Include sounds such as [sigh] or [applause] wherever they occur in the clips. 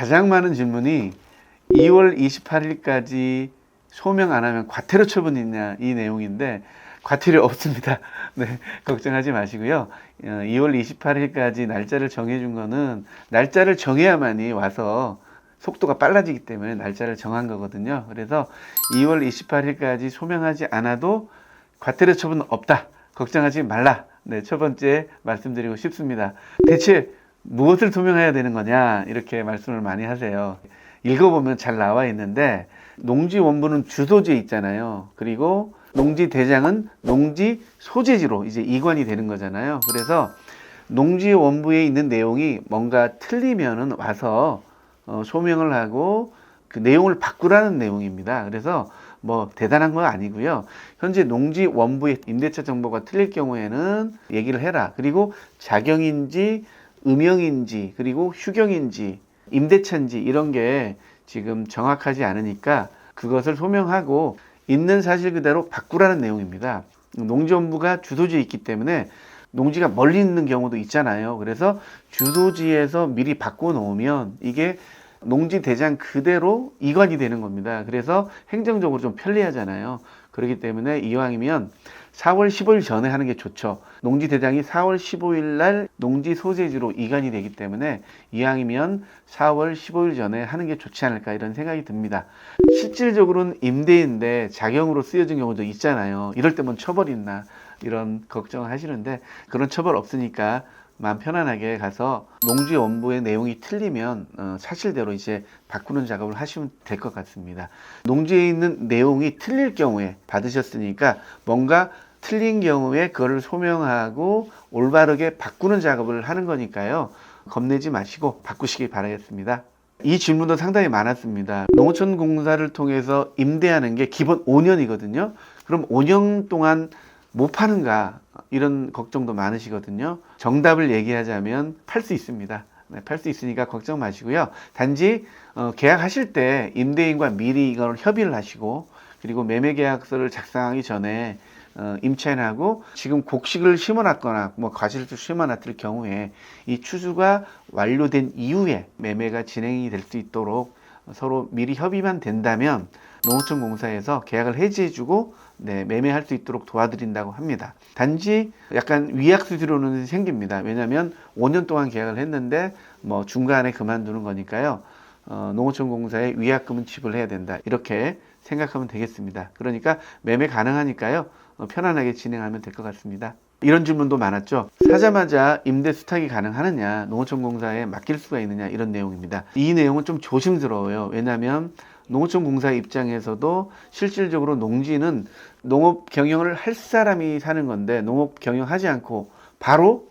가장 많은 질문이 2월 28일까지 소명 안 하면 과태료 처분이 있냐 이 내용인데 과태료 없습니다. [laughs] 네, 걱정하지 마시고요. 어, 2월 28일까지 날짜를 정해준 거는 날짜를 정해야만이 와서 속도가 빨라지기 때문에 날짜를 정한 거거든요. 그래서 2월 28일까지 소명하지 않아도 과태료 처분은 없다. 걱정하지 말라. 네, 첫 번째 말씀드리고 싶습니다. 대체 무엇을 소명해야 되는 거냐? 이렇게 말씀을 많이 하세요. 읽어보면 잘 나와 있는데, 농지 원부는 주소지에 있잖아요. 그리고 농지 대장은 농지 소재지로 이제 이관이 되는 거잖아요. 그래서 농지 원부에 있는 내용이 뭔가 틀리면은 와서 어, 소명을 하고 그 내용을 바꾸라는 내용입니다. 그래서 뭐 대단한 건 아니고요. 현재 농지 원부의 임대차 정보가 틀릴 경우에는 얘기를 해라. 그리고 자경인지 음영인지 그리고 휴경인지 임대차인지 이런 게 지금 정확하지 않으니까 그것을 소명하고 있는 사실 그대로 바꾸라는 내용입니다. 농지원부가 주소지에 있기 때문에 농지가 멀리 있는 경우도 있잖아요. 그래서 주소지에서 미리 바꿔 놓으면 이게 농지 대장 그대로 이관이 되는 겁니다. 그래서 행정적으로 좀 편리하잖아요. 그렇기 때문에 이왕이면 4월 15일 전에 하는 게 좋죠. 농지 대장이 4월 15일 날 농지 소재지로 이관이 되기 때문에 이왕이면 4월 15일 전에 하는 게 좋지 않을까 이런 생각이 듭니다. 실질적으로는 임대인데 자경으로 쓰여진 경우도 있잖아요. 이럴 때면 처벌 있나 이런 걱정을 하시는데 그런 처벌 없으니까 마음 편안하게 가서 농지 원부의 내용이 틀리면 어, 사실대로 이제 바꾸는 작업을 하시면 될 것 같습니다. 농지에 있는 내용이 틀릴 경우에 받으셨으니까 뭔가 틀린 경우에 그거를 소명하고 올바르게 바꾸는 작업을 하는 거니까요. 겁내지 마시고 바꾸시기 바라겠습니다. 이 질문도 상당히 많았습니다. 농어촌 공사를 통해서 임대하는 게 기본 5년이거든요. 그럼 5년 동안 못 파는가 이런 걱정도 많으시거든요. 정답을 얘기하자면 팔 수 있습니다. 네, 팔 수 있으니까 걱정 마시고요. 단지 어, 계약하실 때 임대인과 미리 이걸 협의를 하시고 그리고 매매 계약서를 작성하기 전에 어, 임차인하고 지금 곡식을 심어놨거나 뭐 과실을 심어놨을 경우에 이 추수가 완료된 이후에 매매가 진행이 될 수 있도록 서로 미리 협의만 된다면 농어촌 공사에서 계약을 해지해주고 네, 매매할 수 있도록 도와드린다고 합니다. 단지 약간 위약 수수료는 생깁니다. 왜냐하면 5년 동안 계약을 했는데 뭐 중간에 그만두는 거니까요. 어, 농어촌 공사에 위약금은 지불해야 된다. 이렇게 생각하면 되겠습니다. 그러니까 매매 가능하니까요. 어, 편안하게 진행하면 될 것 같습니다. 이런 질문도 많았죠. 사자마자 임대 수탁이 가능하느냐, 농어촌 공사에 맡길 수가 있느냐 이런 내용입니다. 이 내용은 좀 조심스러워요. 왜냐하면 농어촌 공사 입장에서도 실질적으로 농지는 농업 경영을 할 사람이 사는 건데 농업 경영하지 않고 바로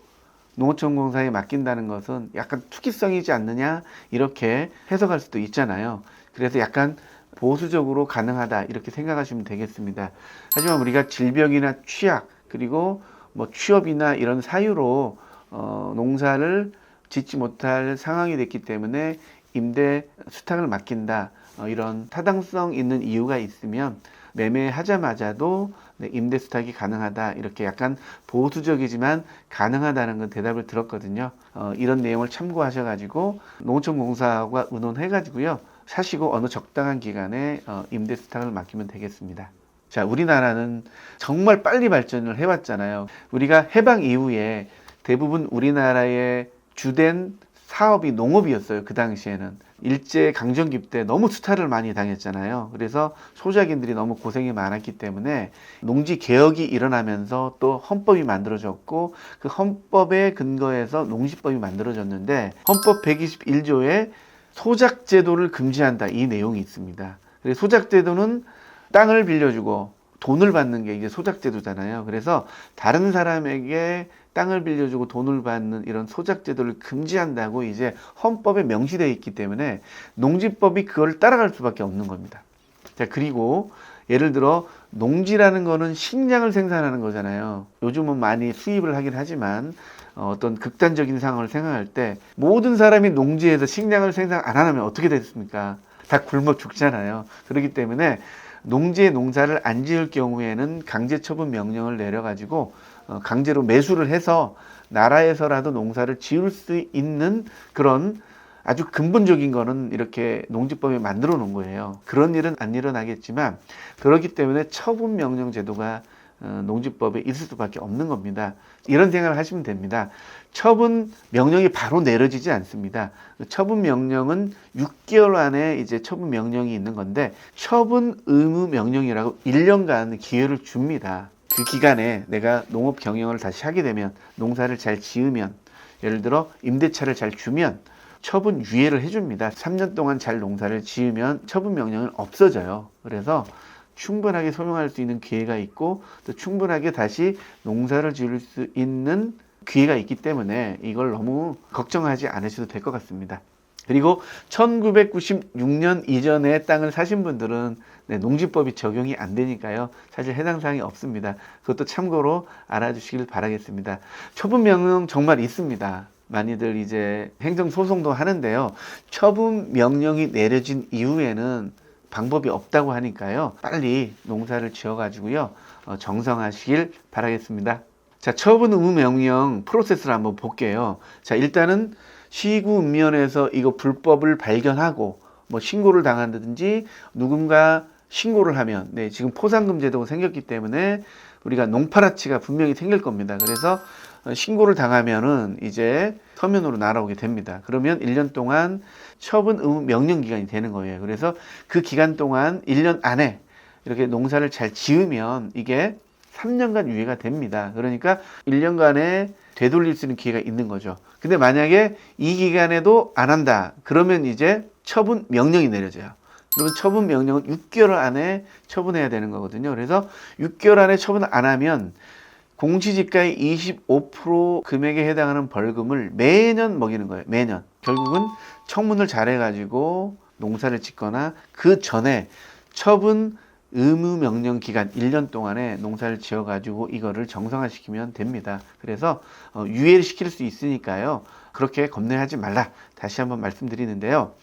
농어촌 공사에 맡긴다는 것은 약간 투기성이지 않느냐 이렇게 해석할 수도 있잖아요. 그래서 약간 보수적으로 가능하다 이렇게 생각하시면 되겠습니다. 하지만 우리가 질병이나 취약 그리고 뭐 취업이나 이런 사유로 어, 농사를 짓지 못할 상황이 됐기 때문에 임대 수탁을 맡긴다 어, 이런 타당성 있는 이유가 있으면 매매하자마자도 네, 임대 수탁이 가능하다 이렇게 약간 보수적이지만 가능하다는 건 대답을 들었거든요. 어, 이런 내용을 참고하셔가지고 농촌공사와 의논해가지고요 사시고 어느 적당한 기간에 어, 임대 수탁을 맡기면 되겠습니다. 자, 우리나라는 정말 빨리 발전을 해왔잖아요. 우리가 해방 이후에 대부분 우리나라의 주된 사업이 농업이었어요. 그 당시에는. 일제 강점기 때 너무 수탈을 많이 당했잖아요. 그래서 소작인들이 너무 고생이 많았기 때문에 농지 개혁이 일어나면서 또 헌법이 만들어졌고 그 헌법에 근거해서 농지법이 만들어졌는데 헌법 121조에 소작 제도를 금지한다 이 내용이 있습니다. 그래서 소작 제도는 땅을 빌려주고 돈을 받는 게 이제 소작 제도잖아요. 그래서 다른 사람에게 땅을 빌려주고 돈을 받는 이런 소작 제도를 금지한다고 이제 헌법에 명시되어 있기 때문에 농지법이 그걸 따라갈 수밖에 없는 겁니다. 자, 그리고 예를 들어 농지라는 거는 식량을 생산하는 거잖아요. 요즘은 많이 수입을 하긴 하지만 어, 어떤 극단적인 상황을 생각할 때 모든 사람이 농지에서 식량을 생산 안 하면 어떻게 됐습니까? 다 굶어 죽잖아요. 그렇기 때문에 농지에 농사를 안 지을 경우에는 강제 처분 명령을 내려가지고 어, 강제로 매수를 해서 나라에서라도 농사를 지을 수 있는 그런 아주 근본적인 거는 이렇게 농지법에 만들어 놓은 거예요. 그런 일은 안 일어나겠지만 그렇기 때문에 처분 명령 제도가 어, 농지법에 있을 수밖에 없는 겁니다. 이런 생각을 하시면 됩니다. 처분 명령이 바로 내려지지 않습니다. 처분 명령은 6개월 안에 이제 처분 명령이 있는 건데 처분 의무 명령이라고 1년간 기회를 줍니다. 그 기간에 내가 농업 경영을 다시 하게 되면 농사를 잘 지으면 예를 들어 임대차를 잘 주면 처분 유예를 해줍니다. 3년 동안 잘 농사를 지으면 처분 명령은 없어져요. 그래서 충분하게 소명할 수 있는 기회가 있고 또 충분하게 다시 농사를 지을 수 있는 기회가 있기 때문에 이걸 너무 걱정하지 않으셔도 될 것 같습니다. 그리고 1996년 이전에 땅을 사신 분들은 네, 농지법이 적용이 안 되니까요. 사실 해당 사항이 없습니다. 그것도 참고로 알아주시길 바라겠습니다. 처분 명령 정말 있습니다. 많이들 이제 행정 소송도 하는데요. 처분 명령이 내려진 이후에는 방법이 없다고 하니까요. 빨리 농사를 지어 가지고요. 어, 정성하시길 바라겠습니다. 자, 처분 의무 명령 프로세스를 한번 볼게요. 자, 일단은 시구 읍면에서 이거 불법을 발견하고 뭐 신고를 당한다든지 누군가 신고를 하면 네, 지금 포상금 제도가 생겼기 때문에 우리가 농파라치가 분명히 생길 겁니다. 그래서 어, 신고를 당하면은 이제 서면으로 날아오게 됩니다. 그러면 1년 동안 처분 의무 명령 기간이 되는 거예요. 그래서 그 기간 동안 1년 안에 이렇게 농사를 잘 지으면 이게 3년간 유예가 됩니다. 그러니까 1년간에 되돌릴 수 있는 기회가 있는 거죠. 근데 만약에 이 기간에도 안 한다. 그러면 이제 처분 명령이 내려져요. 그러면 처분 명령은 6개월 안에 처분해야 되는 거거든요. 그래서 6개월 안에 처분 안 하면 공시지가의 25% 금액에 해당하는 벌금을 매년 먹이는 거예요. 매년. 결국은 청문을 잘해가지고 농사를 짓거나 그 전에 처분 의무 명령 기간 1년 동안에 농사를 지어 가지고 이거를 정상화 시키면 됩니다. 그래서 어, 유예를 시킬 수 있으니까요. 그렇게 겁내하지 말라. 다시 한번 말씀드리는데요.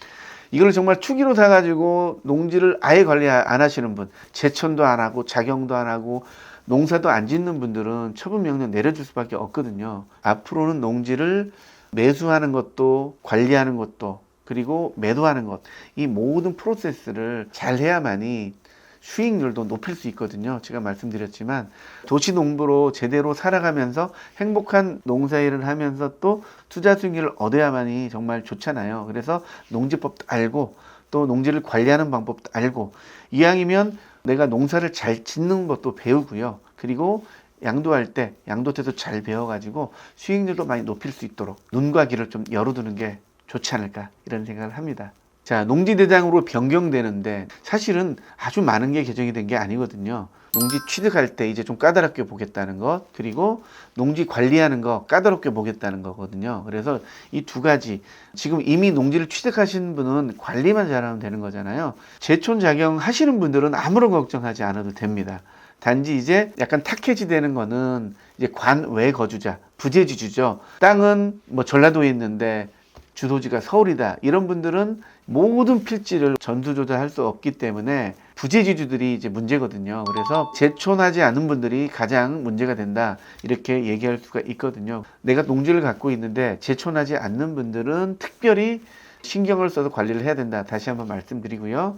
이걸 정말 투기로 사 가지고 농지를 아예 관리 안 하시는 분, 제천도 안 하고 작용도 안 하고 농사도 안 짓는 분들은 처분 명령 내려줄 수밖에 없거든요. 앞으로는 농지를 매수하는 것도 관리하는 것도 그리고 매도하는 것, 이 모든 프로세스를 잘 해야만이 수익률도 높일 수 있거든요. 제가 말씀드렸지만 도시 농부로 제대로 살아가면서 행복한 농사일을 하면서 또 투자 수익률을 얻어야만이 정말 좋잖아요. 그래서 농지법도 알고 또 농지를 관리하는 방법도 알고 이왕이면 내가 농사를 잘 짓는 것도 배우고요. 그리고 양도할 때 양도 태도 잘 배워가지고 수익률도 많이 높일 수 있도록 눈과 귀를 좀 열어두는 게 좋지 않을까 이런 생각을 합니다. 자, 농지대장으로 변경되는데 사실은 아주 많은 게 개정이 된 게 아니거든요. 농지 취득할 때 이제 좀 까다롭게 보겠다는 것, 그리고 농지 관리하는 거 까다롭게 보겠다는 거거든요. 그래서 이 두 가지, 지금 이미 농지를 취득하신 분은 관리만 잘하면 되는 거잖아요. 제촌 작용 하시는 분들은 아무런 걱정하지 않아도 됩니다. 단지 이제 약간 탁해지 되는 거는 이제 관외 거주자, 부재지주죠. 땅은 뭐 전라도에 있는데 주소지가 서울이다. 이런 분들은 모든 필지를 전수조사할 수 없기 때문에 부재지주들이 이제 문제거든요. 그래서 제촌하지 않은 분들이 가장 문제가 된다. 이렇게 얘기할 수가 있거든요. 내가 농지를 갖고 있는데 제촌하지 않는 분들은 특별히 신경을 써서 관리를 해야 된다. 다시 한번 말씀드리고요.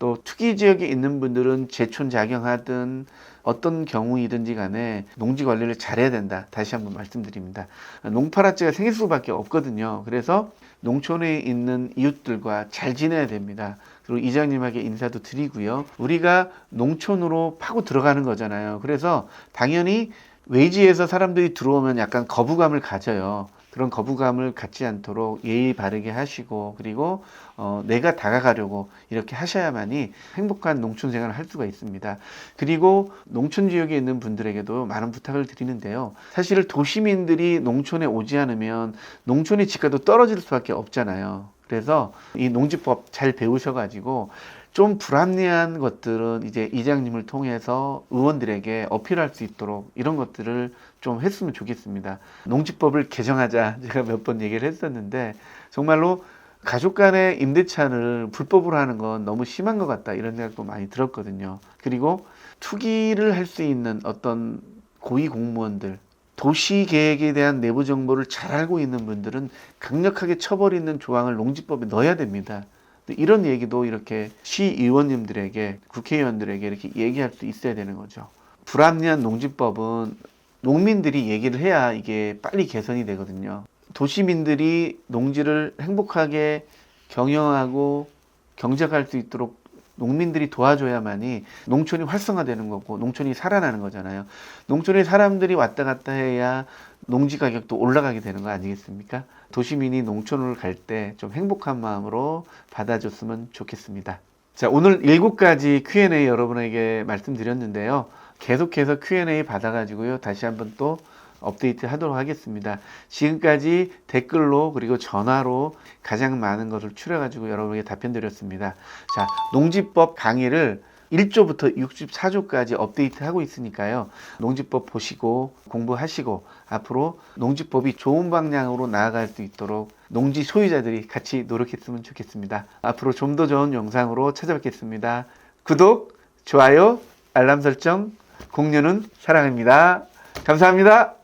또 투기 지역에 있는 분들은 제촌 작용하든 어떤 경우이든지 간에 농지 관리를 잘해야 된다. 다시 한번 말씀드립니다. 농파라지가 생길 수밖에 없거든요. 그래서 농촌에 있는 이웃들과 잘 지내야 됩니다. 그리고 이장님에게 인사도 드리고요. 우리가 농촌으로 파고 들어가는 거잖아요. 그래서 당연히 외지에서 사람들이 들어오면 약간 거부감을 가져요. 그런 거부감을 갖지 않도록 예의 바르게 하시고 그리고 어, 내가 다가가려고 이렇게 하셔야만이 행복한 농촌 생활을 할 수가 있습니다. 그리고 농촌 지역에 있는 분들에게도 많은 부탁을 드리는데요. 사실 도시민들이 농촌에 오지 않으면 농촌의 집가도 떨어질 수밖에 없잖아요. 그래서 이 농지법 잘 배우셔가지고 좀 불합리한 것들은 이제 이장님을 통해서 의원들에게 어필할 수 있도록 이런 것들을 좀 했으면 좋겠습니다. 농지법을 개정하자 [laughs] 제가 몇 번 얘기를 했었는데 정말로 가족 간의 임대차를 불법으로 하는 건 너무 심한 것 같다 이런 생각도 많이 들었거든요. 그리고 투기를 할 수 있는 어떤 고위 공무원들 도시 계획에 대한 내부 정보를 잘 알고 있는 분들은 강력하게 처벌 있는 조항을 농지법에 넣어야 됩니다. 이런 얘기도 이렇게 시의원님들에게 국회의원들에게 이렇게 얘기할 수 있어야 되는 거죠. 불합리한 농지법은 농민들이 얘기를 해야 이게 빨리 개선이 되거든요. 도시민들이 농지를 행복하게 경영하고 경작할 수 있도록 농민들이 도와줘야만이 농촌이 활성화되는 거고 농촌이 살아나는 거잖아요. 농촌에 사람들이 왔다 갔다 해야 농지 가격도 올라가게 되는 거 아니겠습니까? 도시민이 농촌을 갈 때 좀 행복한 마음으로 받아줬으면 좋겠습니다. 자, 오늘 일곱 가지 Q&A 여러분에게 말씀드렸는데요. 계속해서 Q&A 받아가지고요. 다시 한번 또 업데이트 하도록 하겠습니다. 지금까지 댓글로 그리고 전화로 가장 많은 것을 추려가지고 여러분에게 답변 드렸습니다. 자, 농지법 강의를 1조부터 64조까지 업데이트 하고 있으니까요. 농지법 보시고 공부하시고 앞으로 농지법이 좋은 방향으로 나아갈 수 있도록 농지 소유자들이 같이 노력했으면 좋겠습니다. 앞으로 좀 더 좋은 영상으로 찾아뵙겠습니다. 구독, 좋아요, 알람 설정, 공유는 사랑입니다. 감사합니다.